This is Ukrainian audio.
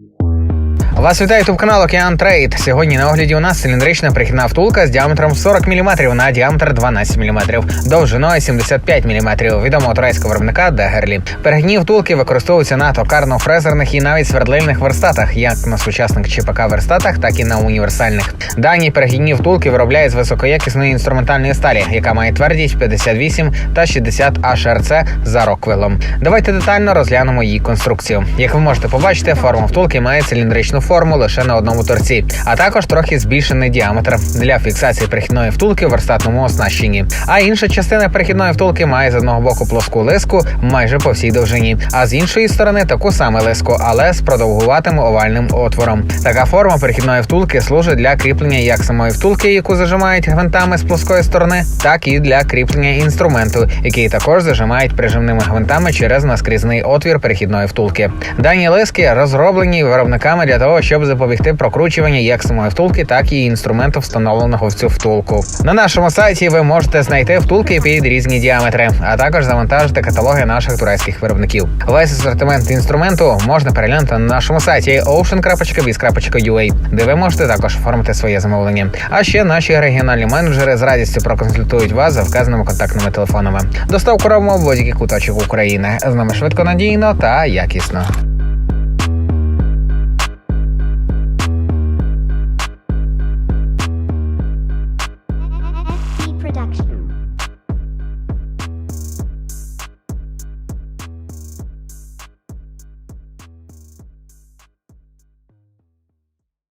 Yeah. Вас вітає ютуб канал Океан Трейд. Сьогодні на огляді у нас циліндрична прихідна втулка з діаметром 40 мм на діаметр 12 мм, довжиною 75 мм, відомого турецького виробника Дегерлі. Перехідні втулки використовуються на токарно-фрезерних і навіть свердлильних верстатах, як на сучасних ЧПК верстатах, так і на універсальних. Дані перехідні втулки виробляють з високоякісної інструментальної сталі, яка має твердість 58 та 60 HRC за роквелом. Давайте детально розглянемо її конструкцію. Як ви можете побачити, форма втулки має циліндричну форму лише на одному торці, а також трохи збільшений діаметр для фіксації перехідної втулки в верстатному оснащенні. А інша частина перехідної втулки має з одного боку плоску лиску майже по всій довжині, а з іншої сторони таку саму лиску, але з продовгуватим овальним отвором. Така форма перехідної втулки служить для кріплення як самої втулки, яку зажимають гвинтами з плоскої сторони, так і для кріплення інструменту, який також зажимають прижимними гвинтами через наскрізний отвір перехідної втулки. Дані лиски розроблені виробниками для того, щоб запобігти прокручуванню як самої втулки, так і інструменту, встановленого в цю втулку. На нашому сайті ви можете знайти втулки під різні діаметри, а також завантажити каталоги наших турецьких виробників. Весь асортимент інструменту можна переглянути на нашому сайті ocean.biz.ua, де ви можете також оформити своє замовлення. А ще наші регіональні менеджери з радістю проконсультують вас за вказаними контактними телефонами. Доставку робимо в будь-який куточок України. З нами швидко надійно та якісно.